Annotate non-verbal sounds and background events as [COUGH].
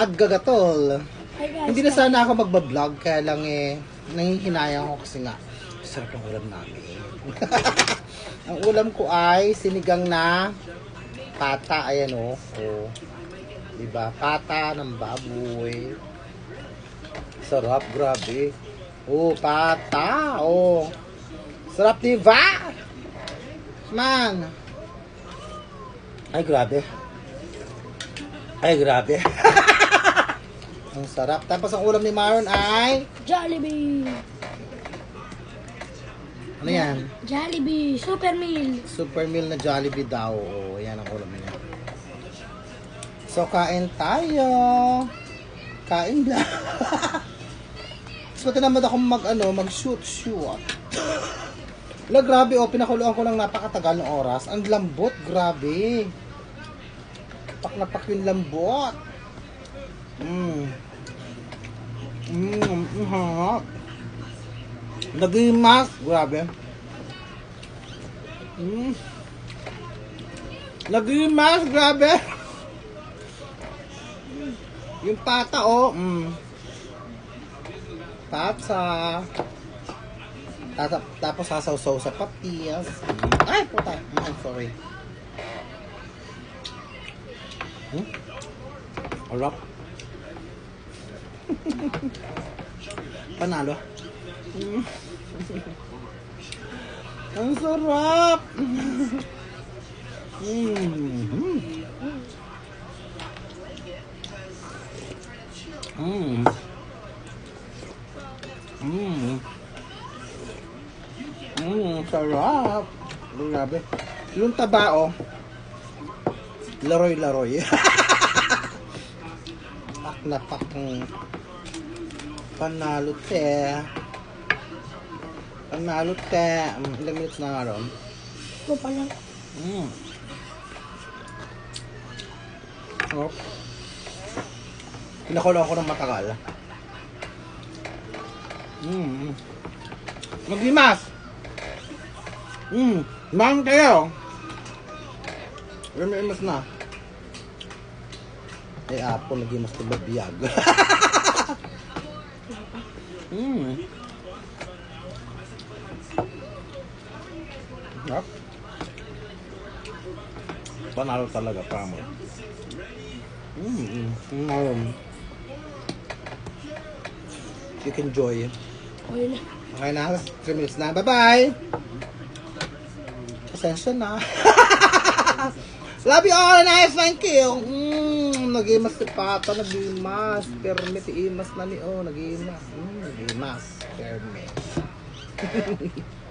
Guys. Hindi na sana ako magbablog, kaya lang eh, nangihinayang ako kasi nga, sarap ng ulam namin. [LAUGHS] Ang ulam ko ay sinigang na pata, ayan o. Oh. Diba? Pata ng baboy. Sarap, grabe. Oh, pata. Oh. Sarap, diba? Man. Ay, grabe. Ay, grabe. [LAUGHS] ang sarap. Tapos ang ulam ni Maron ay... Jollibee. Ano yan? Jollibee. Super meal. Super meal na Jollibee daw. O, yan ang ulam niya. So, kain tayo. Kain lang. [LAUGHS] so, tinamad ako mag, ano, mag-shoot, shoot. [LAUGHS] Wala, grabe, oh, pinakuluan ko lang napakatagal ng oras. Ang lambot, grabe. Pak na pak yung lambot. Mmm. Mmm, harap. Nagimas, grabe. Mm. Nagimas, grabe. Yung pata, oh. Mm. Pata. Tata, tapos sasaw-saw sa papias. Mm. Ay, puta. I'm sorry. Hmm? Harap. Panalo. Mm. Ang sarap! Mm. Mm. Mm. Mm, sarap. Grabe. Yung tabao, laroy-laroy. [LAUGHS] pak na pak ng panalo te. Panalo te. Mm, Ilang minutes na nga ron? Ito pa lang. Mm. Oh. Pinakulo ako ng matagal. Mm. Maglimas! Mm. Mahal kayo! Lumimas na. Eh, apo, nagimas ko babiyag. [LAUGHS] mm. Yup. Panalo talaga, pamo. Mm, mm, you can enjoy it. Okay na. Okay na, 3 minutes na. Bye-bye! Pasensya na. [LAUGHS] Love you all, nice, thank you. Mm, nag-imas si Papa, nag-imas. Permit, imas na ni O, nag-imas. Mm, nag-imas. Permit. [LAUGHS]